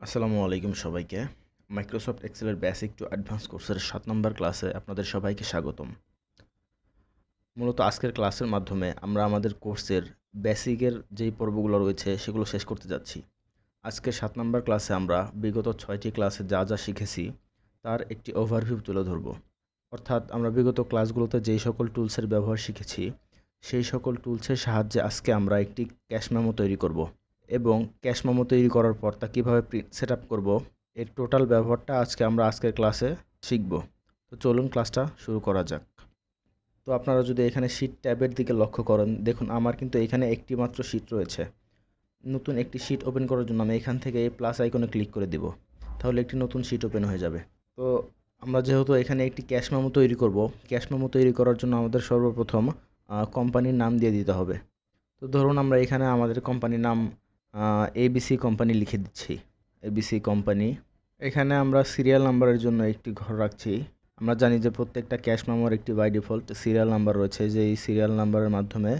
আসসালামু আলাইকুম সবাইকে। মাইক্রোসফট এক্সেলের বেসিক টু অ্যাডভান্স কোর্সের সাত নম্বর ক্লাসে আপনাদের সবাইকে স্বাগতম। মূলত আজকের ক্লাসের মাধ্যমে আমরা আমাদের কোর্সের বেসিকের যেই পর্বগুলো রয়েছে সেগুলো শেষ করতে যাচ্ছি। আজকের সাত নম্বর ক্লাসে আমরা বিগত ছয়টি ক্লাসে যা যা শিখেছি, তার একটি ওভারভিউ তুলে ধরব। অর্থাৎ আমরা বিগত ক্লাসগুলোতে যেই সকল টুলসের ব্যবহার শিখেছি, সেই সকল টুলসের সাহায্যে আজকে আমরা একটি ক্যাশ মেমো তৈরি করব। এবং ক্যাশ মেমো তৈরি করার পর তা কীভাবে সেট আপ করব, এর টোটাল ব্যবহারটা আজকে আমরা আজকের ক্লাসে শিখব। তো চলুন ক্লাসটা শুরু করা যাক। তো আপনারা যদি এখানে শিট ট্যাবের দিকে লক্ষ্য করেন, দেখুন আমার কিন্তু এখানে একটি মাত্র শিট রয়েছে। নতুন একটি শিট ওপেন করার জন্য আমি এখান থেকে এই প্লাস আইকনে ক্লিক করে দিব। তাহলে একটি নতুন শিট ওপেন হয়ে যাবে। তো আমরা যেহেতু এখানে একটি ক্যাশ মেমো তৈরি করব ক্যাশ মেমো তৈরি করার জন্য আমাদের সর্বপ্রথম কোম্পানির নাম দিয়ে দিতে হবে। তো ধরুন আমরা এখানে আমাদের কোম্পানির নাম এবিসি কোম্পানি লিখে দিচ্ছি। এবিসি কোম্পানি এখানে আমরা সিরিয়াল নাম্বারের জন্য একটি ঘর রাখছি। আমরা জানি যে প্রত্যেকটা ক্যাশ মেমোর একটি বাই ডিফল্ট সিরিয়াল নাম্বার রয়েছে। যে এই সিরিয়াল নাম্বারের মাধ্যমে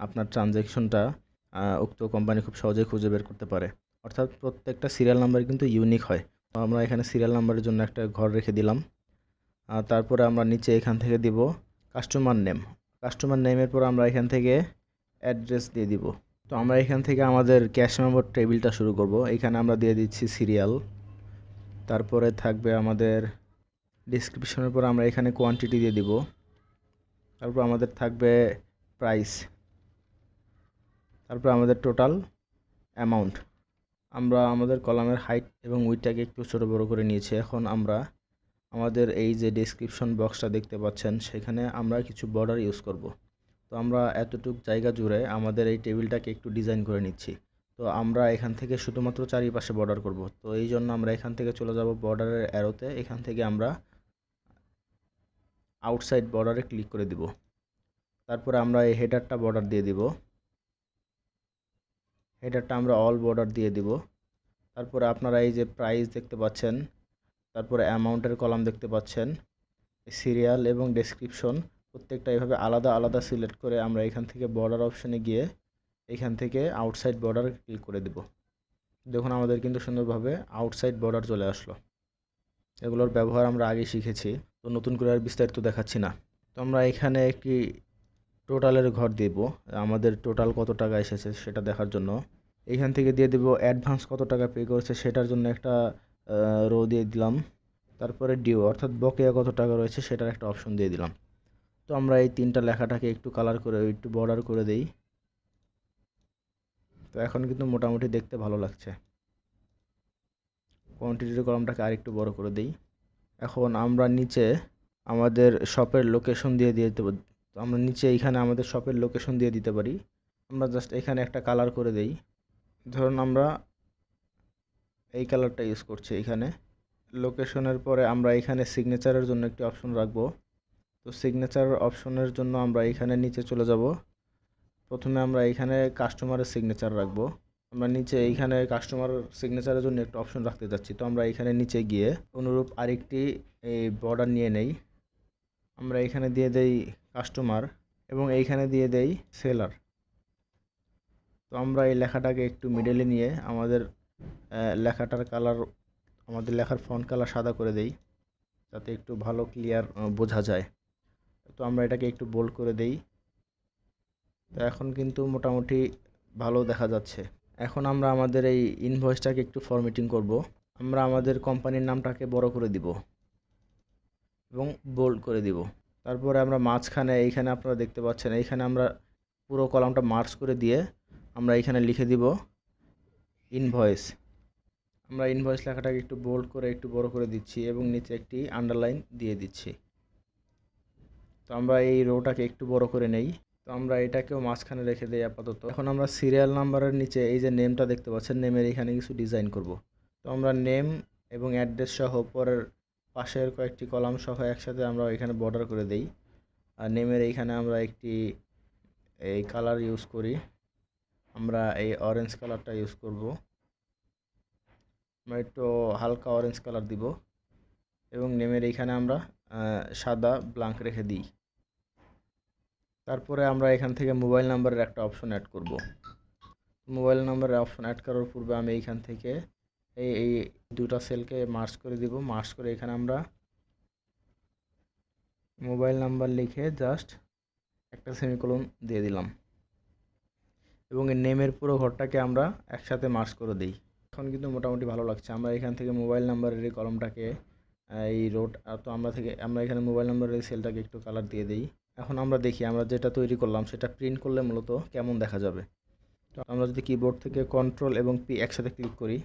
আপনার ট্রানজ্যাকশনটা উক্ত কোম্পানি খুব সহজেই খুঁজে বের করতে পারে। অর্থাৎ প্রত্যেকটা সিরিয়াল নাম্বার কিন্তু ইউনিক হয়। তো আমরা এখানে সিরিয়াল নাম্বারের জন্য একটা ঘর রেখে দিলাম। তারপরে আমরা নিচে এখান থেকে দিব কাস্টমার নেম কাস্টমার নেমের পর আমরা এখান থেকে অ্যাড্রেস দিয়ে দিব। তো আমরা এখান থেকে আমাদের ক্যাশ মেমোর টেবিলটা শুরু করব। এখানে আমরা দিয়ে দিচ্ছি সিরিয়াল। তারপরে থাকবে আমাদের ডিসক্রিপশনের পর আমরা এখানে কোয়ান্টিটি দিয়ে দিব। তারপর আমাদের থাকবে প্রাইস। তারপর আমাদের টোটাল অ্যামাউন্ট। আমরা আমাদের কলামের হাইট এবং উইটটাকে একটু ছোটো বড়ো করে নিয়েছি। এখন আমরা আমাদের এই যে ডিসক্রিপশন বক্সটা দেখতে পাচ্ছেন, সেখানে আমরা কিছু বর্ডার ইউজ করব। তো আমরা এতটুক জায়গা জুড়ে আমাদের এই টেবিলটাকে একটু ডিজাইন করে নিচ্ছি। তো আমরা এখান থেকে শুধুমাত্র চারিপাশে বর্ডার করব। তো এই জন্য আমরা এখান থেকে চলে যাব বর্ডারের অ্যারোতে এখান থেকে আমরা আউটসাইড বর্ডারে ক্লিক করে দিব। তারপরে আমরা এই হেডারটা বর্ডার দিয়ে দিব। হেডারটা আমরা অল বর্ডার দিয়ে দিব। তারপরে আপনারা এই যে প্রাইস দেখতে পাচ্ছেন, তারপরে অ্যামাউন্টের কলাম দেখতে পাচ্ছেন সিরিয়াল এবং ডেসক্রিপশন প্রত্যেকটা এভাবে আলাদা আলাদা সিলেক্ট করে আমরা এখান থেকে বর্ডার অপশানে গিয়ে এখান থেকে আউটসাইড বর্ডার ক্লিক করে দেব। দেখুন আমাদের কিন্তু সুন্দরভাবে আউটসাইড বর্ডার চলে আসলো। এগুলোর ব্যবহার আমরা আগে শিখেছি, তো নতুন করে আর বিস্তারিত দেখাচ্ছি না। তো আমরা এখানে একটি টোটালের ঘর দেব। আমাদের টোটাল কত টাকা এসেছে সেটা দেখার জন্য। এখান থেকে দিয়ে দেব অ্যাডভান্স কত টাকা পে করেছে সেটার জন্য একটা রো দিয়ে দিলাম। তারপরে ডিও অর্থাৎ বকেয়া কত টাকা রয়েছে সেটার একটা অপশন দিয়ে দিলাম। তো আমরা এই তিনটা লেখাটাকে একটু কালার করে, একটু বর্ডার করে দেই। তো এখন কিন্তু মোটামুটি দেখতে ভালো লাগছে। কোয়ান্টিটির কলমটাকে আরেকটু বড় করে দিই। এখন আমরা নিচে আমাদের শপের লোকেশন দিয়ে দিয়ে তো আমরা নিচে এইখানে আমাদের শপের লোকেশন দিয়ে দিতে পারি। আমরা জাস্ট এখানে একটা কালার করে দেই। ধরুন আমরা এই কালারটা ইউজ করছি এখানে। লোকেশনের পরে আমরা এখানে সিগনেচারের জন্য একটি অপশন রাখব। তো সিগনেচার অপশনের জন্য আমরা এখানে নিচে চলে যাব। প্রথমে আমরা এখানে কাস্টমারের সিগনেচার রাখব। আমরা নিচে এইখানে কাস্টমার সিগনেচারের জন্য একটা অপশন রাখতে যাচ্ছি। তো আমরা এখানে নিচে গিয়ে অনুরূপ আরেকটি এই বর্ডার নিয়ে নেই। আমরা এখানে দিয়ে দেই কাস্টমার এবং এইখানে দিয়ে দেই সেলার তো আমরা এই লেখাটাকে একটু মিডলে নিয়ে আমাদের লেখাটার কালার আমাদের লেখার ফন্ট কালার সাদা করে দেই। যাতে একটু ভালো ক্লিয়ার বোঝা যায়। তো আমরা এটাকে একটু বোল্ড করে দেই। তো এখন কিন্তু মোটামুটি ভালো দেখা যাচ্ছে। এখন আমরা আমাদের এই ইনভয়েসটাকে একটু ফরমেটিং করব। আমরা আমাদের কোম্পানির নামটাকে বড় করে দিব এবং বোল্ড করে দিব। তারপরে আমরা মাঝখানে এইখানে আপনারা দেখতে পাচ্ছেন, এইখানে আমরা পুরো কলামটা মার্চ করে দিয়ে আমরা এখানে লিখে দিব ইনভয়েস আমরা ইনভয়েস লেখাটাকে একটু বোল্ড করে, একটু বড় করে দিচ্ছি এবং নিচে একটি আন্ডারলাইন দিয়ে দিচ্ছি। তো আমরা এই রোটাকে একটু বড় করে নেই। তো আমরা এটাকেও মাঝখানে রেখে দিই আপাতত। এখন আমরা সিরিয়াল নাম্বারের নিচে এই যে নেমটা দেখতে পাচ্ছেন নেমের এখানে কিছু ডিজাইন করব। তো আমরা নেম এবং অ্যাড্রেস সহ পরের পাশের কয়েকটি কলাম সহ একসাথে আমরা এখানে বর্ডার করে দেই। আর নেমের এইখানে আমরা একটি এই কালার ইউজ করি। আমরা এই অরেঞ্জ কালারটা ইউজ করব। আমরা একটু হালকা অরেঞ্জ কালার দিব। এবং নেমের এইখানে আমরা সাদা ব্লাঙ্ক রেখে দিই। তারপরে আমরা এখান থেকে মোবাইল নাম্বারের একটা অপশন অ্যাড করব। মোবাইল নাম্বারের অপশন অ্যাড করার পূর্বে আমি এইখান থেকে এই এই দুটা সেলকে মার্চ করে দিব। মার্চ করে এখানে আমরা মোবাইল নাম্বার লিখে জাস্ট একটা সেমিকোলন দিয়ে দিলাম। এবং এই নেমের পুরো ঘরটাকে আমরা একসাথে মার্চ করে দিই। এখন কিন্তু মোটামুটি ভালো লাগছে। আমরা এখান থেকে মোবাইল নাম্বারের এই কলমটাকে এই রোড তো আমরা থেকে, আমরা এখানে মোবাইল নাম্বারের সেলটাকে একটু কালার দিয়ে দিই। এখন আমরা দেখি, আমরা যেটা তৈরি করলাম, সেটা প্রিন্ট করলে মূলত কেমন দেখা যাবে। তো আমরা যদি কিবোর্ড থেকে কন্ট্রোল এবং পি একসাথে ক্লিক করি,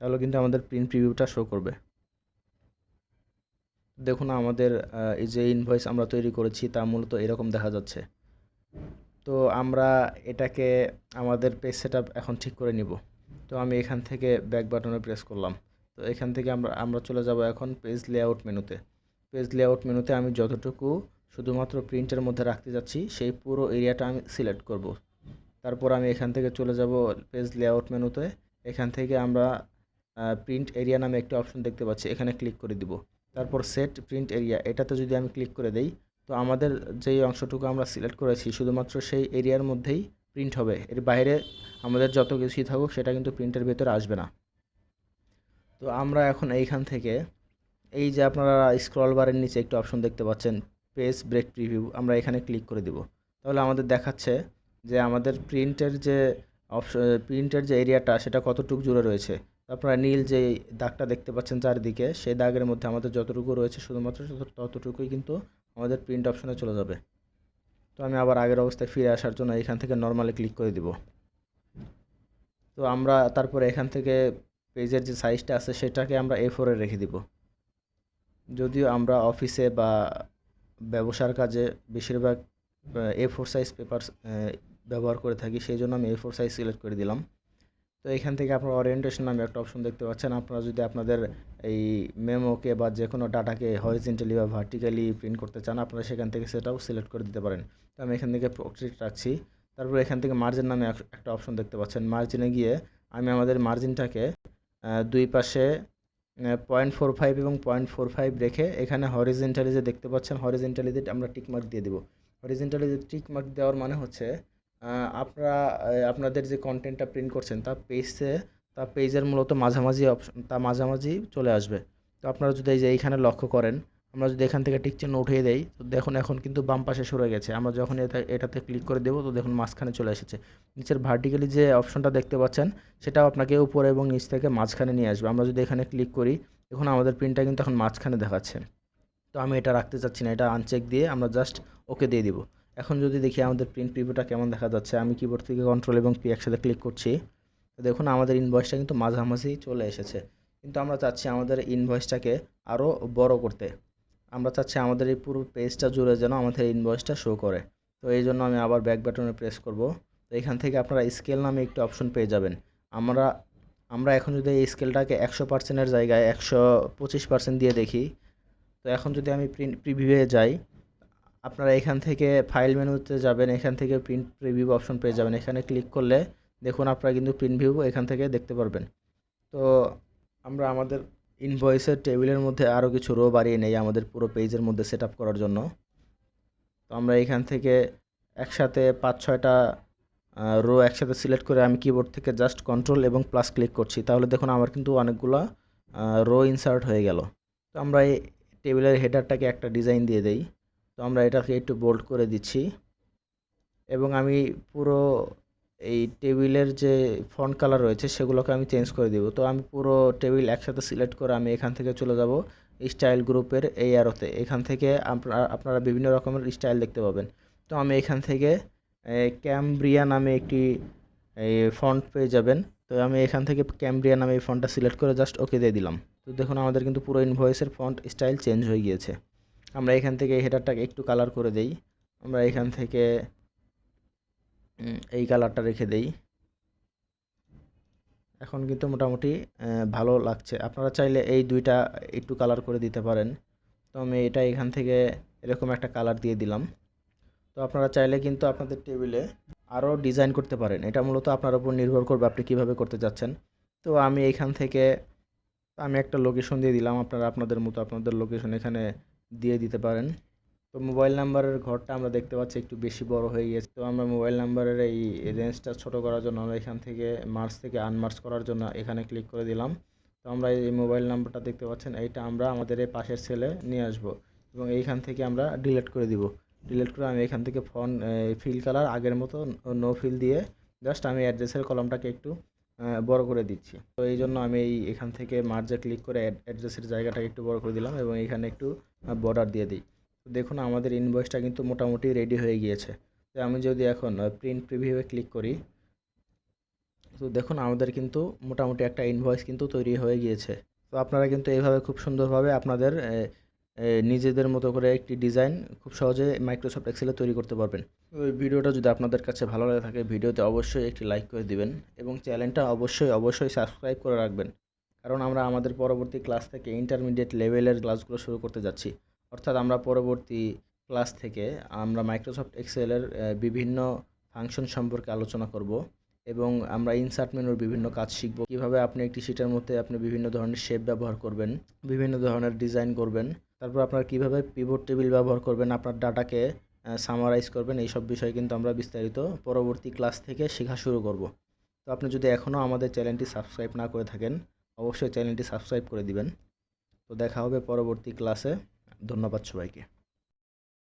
তাহলে কিন্তু আমাদের প্রিন্ট প্রিভিউটা শো করবে। দেখুন, আমাদের এই যে ইনভয়েস আমরা তৈরি করেছি, তা মূলত এরকম দেখা যাচ্ছে। তো আমরা এটাকে আমাদের পেজ সেট এখন ঠিক করে নিব। তো আমি এখান থেকে ব্যাক বাটনে প্রেস করলাম। তো এখান থেকে আমরা আমরা চলে যাব এখন পেজ লেআউট মেনুতে। পেজ লেআউট মেনুতে আমি যতটুকু শুধুমাত্র প্রিন্টের মধ্যে রাখতে যাচ্ছি, সেই পুরো এরিয়াটা আমি সিলেক্ট করব। তারপর আমি এখান থেকে চলে যাব পেজ লেআউট মেনুতে। এখান থেকে আমরা প্রিন্ট এরিয়া নামে একটা অপশন দেখতে পাচ্ছি, এখানে ক্লিক করে দিব। তারপর সেট প্রিন্ট এরিয়া এটাতে যদি আমি ক্লিক করে দেই, তো আমাদের যেই অংশটুকু আমরা সিলেক্ট করেছি, শুধুমাত্র সেই এরিয়ার মধ্যেই প্রিন্ট হবে। এর বাইরে আমাদের যত কিছুই থাকুক, সেটা কিন্তু প্রিন্টের ভেতরে আসবে না। তো আমরা এখন এইখান থেকে, এই যে আপনারা স্ক্রল বারের নিচে একটা অপশন দেখতে পাচ্ছেন পেজ ব্রেক প্রিভিউ আমরা এখানে ক্লিক করে দিব। তাহলে আমাদের দেখাচ্ছে যে আমাদের প্রিন্টের যে অপশন প্রিন্টের যে এরিয়াটা সেটা কতটুকু জুড়ে রয়েছে। আপনারা নীল যে দাগটা দেখতে পাচ্ছেন চারিদিকে, সেই দাগের মধ্যে আমাদের যতটুকু রয়েছে, শুধুমাত্র ততটুকুই কিন্তু আমাদের প্রিন্ট অপশনে চলে যাবে। তো আমি আবার আগের অবস্থায় ফিরে আসার জন্য এখান থেকে নর্মালি ক্লিক করে দিব। তো আমরা তারপরে এখান থেকে পেজের যে সাইজটা আছে, সেটাকে আমরা এ ফোরে রেখে দিব। যদিও আমরা অফিসে বা ব্যবসার কাজে বেশিরভাগ এ ফোর সাইজ পেপার ব্যবহার করে থাকি, সেই জন্য আমি এ ফোর সাইজ সিলেক্ট করে দিলাম। তো এখান থেকে আপনার ওরিয়েন্টেশন নামে একটা অপশন দেখতে পাচ্ছেন। আপনারা যদি আপনাদের এই মেমোকে বা যে কোনো ডাটাকে হরিজেন্টালি বা ভার্টিক্যালি প্রিন্ট করতে চান, আপনারা সেখান থেকে সেটাও সিলেক্ট করে দিতে পারেন। তো আমি এখান থেকে প্রোট্রেট রাখছি। তারপর এখান থেকে মার্জিন নামে একটা অপশন দেখতে পাচ্ছেন। মার্জিনে গিয়ে আমি আমাদের মার্জিনটাকে দুই পাশে পয়েন্ট ফোর ফাইভ এবং পয়েন্ট ফোর ফাইভ রেখে এখানে হরিজেন্টালি যে দেখতে পাচ্ছেন হরিজেন্টালিতে আমরা টিকমার্ক দিয়ে দেবো। হরিজেন্টালি যে টিকমার্ক দেওয়ার মানে হচ্ছে আপনারা আপনাদের যে কন্টেন্টটা প্রিন্ট করছেন, তা পেজে তা পেজের মূলত মাঝামাঝি অপশন তা মাঝামাঝি চলে আসবে। তো আপনারা যদি এই যে এইখানে লক্ষ্য করেন আমরা যদি এখান থেকে টিক চিহ্ন উঠিয়ে দেই, তো দেখুন এখন কিন্তু বাম পাশে সরে গেছে। আমরা যখন এটা, এটাতে ক্লিক করে দেবো, তো দেখুন মাঝখানে চলে এসেছে। নিচের ভার্টিক্যালি যে অপশনটা দেখতে পাচ্ছেন, সেটাও আপনাকে উপরে এবং নিচ থেকে মাঝখানে নিয়ে আসবে। আমরা যদি এখানে ক্লিক করি, দেখুন আমাদের প্রিন্টটা কিন্তু এখন মাঝখানে দেখাচ্ছে। তো আমি এটা রাখতে চাচ্ছি না, এটা আনচেক দিয়ে আমরা জাস্ট ওকে দিয়ে দিব। এখন যদি দেখি আমাদের প্রিন্ট প্রিভিউটা কেমন দেখা যাচ্ছে, আমি কিবোর্ড থেকে কন্ট্রোল এবং পি একসাথে ক্লিক করছি। তো দেখুন আমাদের ইনভয়েসটা কিন্তু মাঝামাঝি চলে এসেছে। কিন্তু আমরা চাচ্ছি আমাদের ইনভয়েসটাকে আরও বড় করতে। আমরা চাচ্ছি আমাদের এই পুরো পেজটা জুড়ে যেন আমাদের ইনভয়েসটা শো করে। তো এই জন্য আমি আবার ব্যাক বাটনে প্রেস করব। তো এখান থেকে আপনারা স্কেল নামে একটু অপশন পেয়ে যাবেন। আমরা আমরা এখন যদি এই স্কেলটাকে একশো পার্সেন্টের জায়গায় একশো পঁচিশ পার্সেন্ট দিয়ে দেখি, তো এখন যদি আমি প্রিন্ট প্রিভিউয়ে যাই, আপনারা এখান থেকে ফাইল মেনুতে যাবেন, এখান থেকে প্রিন্ট প্রিভিউ অপশন পেয়ে যাবেন। এখানে ক্লিক করলে দেখুন আপনারা কিন্তু প্রিন্ট ভিউ এখান থেকে দেখতে পারবেন। তো আমরা আমাদের ইনভয়েসের টেবিলের মধ্যে আরও কিছু রো বাড়িয়ে নেই আমাদের পুরো পেজের মধ্যে সেট করার জন্য। তো আমরা এখান থেকে একসাথে পাঁচ, ছয়টা রো একসাথে সিলেক্ট করে আমি কিবোর্ড থেকে জাস্ট কন্ট্রোল এবং প্লাস ক্লিক করছি। তাহলে দেখুন আমার কিন্তু অনেকগুলো রো ইনসার্ট হয়ে গেল। তো আমরা এই টেবিলের হেডারটাকে একটা ডিজাইন দিয়ে দেই। তো আমরা এটাকে একটু বোল্ড করে দিচ্ছি। এবং আমি পুরো এই টেবিলের যে ফন্ট কালার রয়েছে, সেগুলোকে আমি চেঞ্জ করে দিব। তো আমি পুরো টেবিল একসাথে সিলেক্ট করে আমি এখান থেকে চলে যাব স্টাইল গ্রুপের এই অ্যারোতে এখান থেকে আপনারা বিভিন্ন রকমের স্টাইল দেখতে পাবেন। তো আমি এখান থেকে ক্যামব্রিয়া নামে একটি এই ফন্ট পেয়ে যাবেন। তো আমি এখান থেকে ক্যামব্রিয়া নামে এই ফন্টটা সিলেক্ট করে জাস্ট ওকে দিয়ে দিলাম। তো দেখুন, আমাদের কিন্তু পুরো ইনভয়েসের ফন্ট স্টাইল চেঞ্জ হয়ে গিয়েছে। আমরা এখান থেকে হেডারটাকে একটু কালার করে দেই। আমরা এখান থেকে এই কালারটা রেখে দেই। এখন কিন্তু মোটামুটি ভালো লাগছে। আপনারা চাইলে এই দুইটা একটু কালার করে দিতে পারেন। তো আমি এটা এখান থেকে এরকম একটা কালার দিয়ে দিলাম। তো আপনারা চাইলে কিন্তু আপনাদের টেবিলে আরও ডিজাইন করতে পারেন। এটা মূলত আপনার উপর নির্ভর করবে আপনি কীভাবে করতে যাচ্ছেন। তো আমি এখান থেকে আমি একটা লোকেশন দিয়ে দিলাম। আপনারা আপনাদের মতো আপনাদের লোকেশন এখানে দিয়ে দিতে পারেন। তো মোবাইল নাম্বারের ঘরটা আমরা দেখতে পাচ্ছি একটু বেশি বড় হয়ে গেছে তো আমরা মোবাইল নাম্বারের এই রেঞ্জটা ছোট করার জন্য, আমরা এখান থেকে মার্চ থেকে আনমার্চ করার জন্য এখানে ক্লিক করে দিলাম। তো আমরা এই মোবাইল নাম্বারটা দেখতে পাচ্ছেন, এইটা আমরা আমাদের এই পাশের সেলে নিয়ে আসব এবং এইখান থেকে আমরা ডিলিট করে দিব। ডিলিট করে আমি এখান থেকে ফোন ফিল কালার আগের মতো নো ফিল দিয়ে জাস্ট আমি অ্যাড্রেসের কলমটাকে একটু বড় করে দিচ্ছি। তো এই জন্য আমি এই এখান থেকে মার্জে ক্লিক করে অ্যাড্রেসের জায়গাটাকে একটু বড় করে দিলাম এবং এখানে একটু বর্ডার দিয়ে দিই। দেখুন, আমাদের ইনভয়েসটা কিন্তু মোটামুটি রেডি হয়ে গিয়েছে। তো আমি যদি এখন প্রিন্ট প্রিভিউয়ে ক্লিক করি, তো দেখুন, আমাদের কিন্তু মোটামুটি একটা ইনভয়েস কিন্তু তৈরি হয়ে গিয়েছে। তো আপনারা কিন্তু এইভাবে খুব সুন্দরভাবে আপনাদের নিজেদের মতো করে একটি ডিজাইন খুব সহজে মাইক্রোসফট এক্সেলে তৈরি করতে পারবেন। ওই ভিডিওটা যদি আপনাদের কাছে ভালো লাগে থাকে, ভিডিওতে অবশ্যই একটি লাইক করে দিবেন এবং চ্যানেলটা অবশ্যই অবশ্যই সাবস্ক্রাইব করে রাখবেন। কারণ আমরা আমাদের পরবর্তী ক্লাস থেকে ইন্টারমিডিয়েট লেভেলের ক্লাসগুলো শুরু করতে যাচ্ছি। অর্থাৎ আমরা পরবর্তী ক্লাস থেকে আমরা মাইক্রোসফট এক্সেলের বিভিন্ন ফাংশন সম্পর্কে আলোচনা করব এবং আমরা ইনসার্ট মেনুর বিভিন্ন কাজ শিখব। কীভাবে আপনি একটি শিটের মধ্যে আপনি বিভিন্ন ধরনের শেপ ব্যবহার করবেন, বিভিন্ন ধরনের ডিজাইন করবেন, তারপর আপনার কীভাবে পিভট টেবিল ব্যবহার করবেন, আপনার ডাটাকে সামারাইজ করবেন এই সব বিষয়ে কিন্তু আমরা বিস্তারিত পরবর্তী ক্লাস থেকে শেখা শুরু করব। তো আপনি যদি এখনও আমাদের চ্যানেলটি সাবস্ক্রাইব না করে থাকেন, অবশ্যই চ্যানেলটি সাবস্ক্রাইব করে দিবেন। তো দেখা হবে পরবর্তী ক্লাসে। ধন্যবাদ সবাইকে।